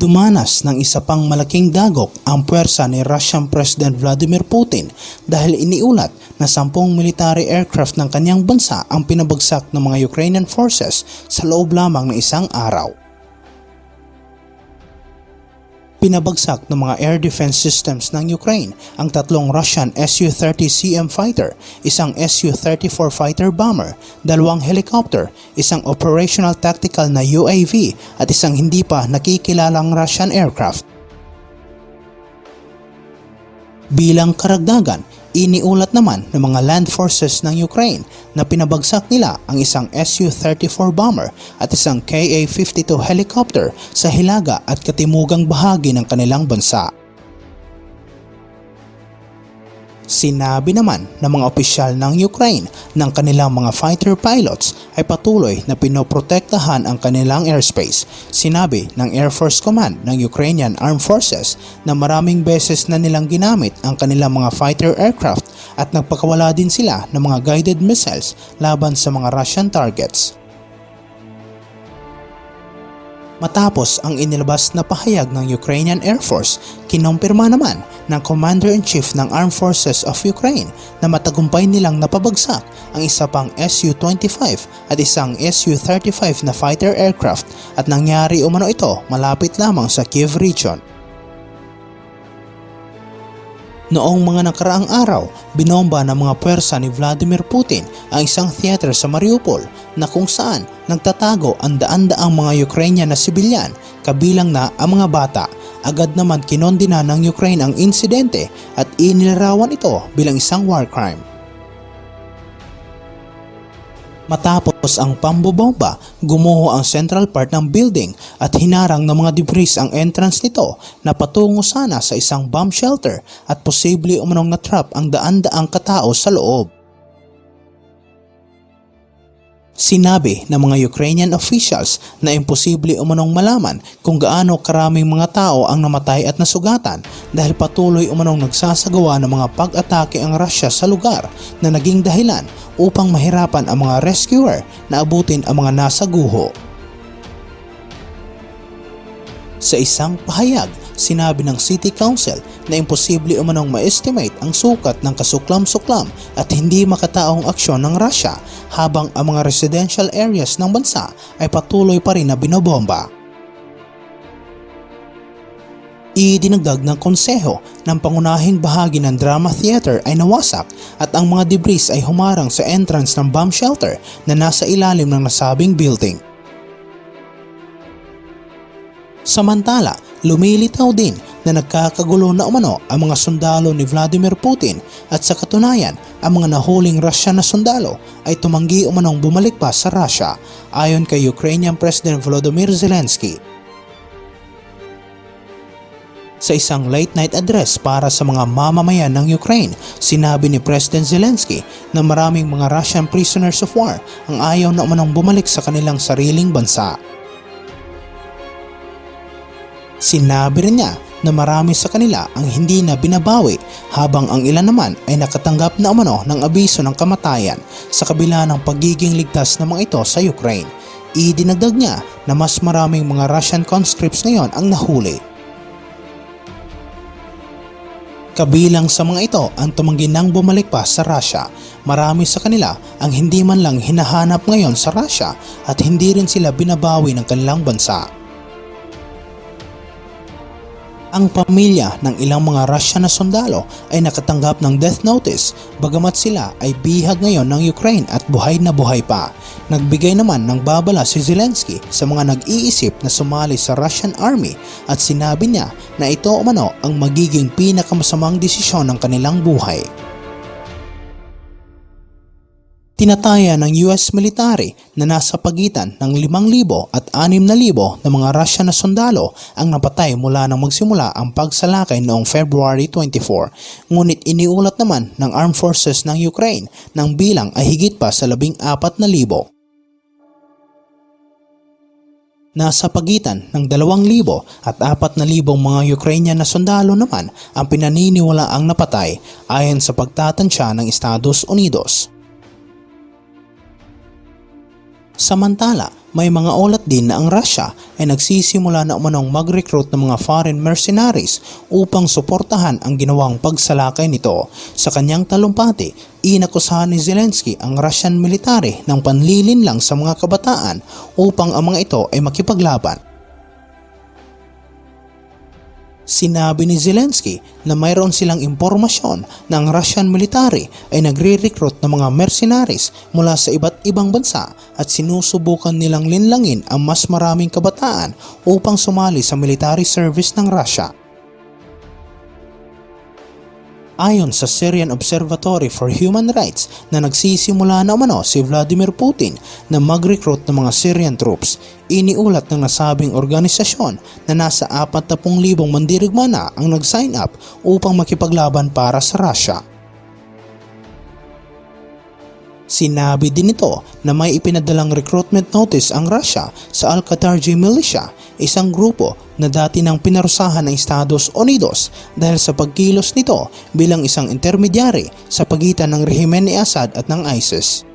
Dumanas ng isa pang malaking dagok ang puwersa ni Russian President Vladimir Putin dahil iniulat na sampung military aircraft ng kanyang bansa ang pinabagsak ng mga Ukrainian forces sa loob lamang ng isang araw. Pinabagsak ng mga air defense systems ng Ukraine ang tatlong Russian Su-30CM fighter, isang Su-34 fighter bomber, dalawang helicopter, isang operational tactical na UAV at isang hindi pa nakikilalang Russian aircraft. Bilang karagdagan, iniulat naman ng mga land forces ng Ukraine na pinabagsak nila ang isang Su-34 bomber at isang Ka-52 helicopter sa hilaga at katimugang bahagi ng kanilang bansa. Sinabi naman ng mga opisyal ng Ukraine ng kanilang mga fighter pilots ay patuloy na pinoprotektahan ang kanilang airspace. Sinabi ng Air Force Command ng Ukrainian Armed Forces na maraming beses na nilang ginamit ang kanilang mga fighter aircraft at nagpakawala din sila ng mga guided missiles laban sa mga Russian targets. Matapos ang inilabas na pahayag ng Ukrainian Air Force, kinumpirma naman ng Commander-in-Chief ng Armed Forces of Ukraine na matagumpay nilang napabagsak ang isa pang Su-25 at isang Su-35 na fighter aircraft at nangyari umano ito malapit lamang sa Kiev region. Noong mga nakaraang araw, binomba ng mga pwersa ni Vladimir Putin ang isang theater sa Mariupol na kung saan nagtatago ang daan-daang mga Ukrainian na sibilyan kabilang na ang mga bata. Agad naman kinondina ng Ukraine ang insidente at inilarawan ito bilang isang war crime. Matapos ang pambobomba, gumuho ang central part ng building at hinarang ng mga debris ang entrance nito na patungo sana sa isang bomb shelter at posible umanong natrap ang daan-daang katao sa loob. Sinabi ng mga Ukrainian officials na imposible umanong malaman kung gaano karaming mga tao ang namatay at nasugatan dahil patuloy umanong nagsasagawa ng mga pag-atake ang Russia sa lugar na naging dahilan upang mahirapan ang mga rescuer na abutin ang mga nasa guho. Sa isang pahayag, sinabi ng City Council na imposible umanong ma-estimate ang sukat ng kasuklam-suklam at hindi makataong aksyon ng Russia habang ang mga residential areas ng bansa ay patuloy pa rin na binobomba. Idinagdag ng konseho ng pangunahing bahagi ng drama theater ay nawasak at ang mga debris ay humarang sa entrance ng bomb shelter na nasa ilalim ng nasabing building. Samantala, lumilitaw din na nagkakagulo na umano ang mga sundalo ni Vladimir Putin at sa katunayan, ang mga nahuling Russian na sundalo ay tumanggi umanong bumalik pa sa Russia ayon kay Ukrainian President Volodymyr Zelensky. Sa isang late-night address para sa mga mamamayan ng Ukraine, sinabi ni President Zelensky na maraming mga Russian prisoners of war ang ayaw na umanong bumalik sa kanilang sariling bansa. Sinabi rin niya na marami sa kanila ang hindi na binabawi habang ang ilan naman ay nakatanggap na umano ng abiso ng kamatayan sa kabila ng pagiging ligtas ng mga ito sa Ukraine. Idinagdag niya na mas maraming mga Russian conscripts ngayon ang nahuli. Kabilang sa mga ito ang tumanggi nang bumalik pa sa Russia. Marami sa kanila ang hindi man lang hinahanap ngayon sa Russia at hindi rin sila binabawi ng kanilang bansa. Ang pamilya ng ilang mga Russian na sundalo ay nakatanggap ng death notice bagamat sila ay bihag ngayon ng Ukraine at buhay na buhay pa. Nagbigay naman ng babala si Zelensky sa mga nag-iisip na sumali sa Russian army at sinabi niya na ito umano ang magiging pinakamasamang desisyon ng kanilang buhay. Tinataya ng US military na nasa pagitan ng 5,000 at 6,000 na mga Russian na sundalo ang napatay mula nang magsimula ang pagsalakay noong February 24. Ngunit iniulat naman ng Armed Forces ng Ukraine ng bilang ay higit pa sa 14,000. Nasa pagitan ng 2,000 at 4,000 mga Ukrainian na sundalo naman ang pinaniniwala ang napatay ayon sa pagtatansya ng Estados Unidos. Samantala, may mga ulat din na ang Russia ay nagsisimula na umanong mag-recruit ng mga foreign mercenaries upang suportahan ang ginawang pagsalakay nito. Sa kanyang talumpati, inakusahan ni Zelensky ang Russian military ng panlilin lang sa mga kabataan upang ang mga ito ay makipaglaban. Sinabi ni Zelensky na mayroon silang impormasyon na ang Russian military ay nagre-recruit ng mga mercenaries mula sa iba't ibang bansa at sinusubukan nilang linlangin ang mas maraming kabataan upang sumali sa military service ng Russia. Ayon sa Syrian Observatory for Human Rights na nagsisimula na umano si Vladimir Putin na mag-recruit ng mga Syrian troops, iniulat ng nasabing organisasyon na nasa 40,000 mandirigma na ang nag-sign up upang makipaglaban para sa Russia. Sinabi din nito na may ipinadalang recruitment notice ang Russia sa Al-Qatarji Militia, isang grupo na dati nang pinarusahan ng Estados Unidos dahil sa pagkilos nito bilang isang intermediary sa pagitan ng rehimen ni Assad at ng ISIS.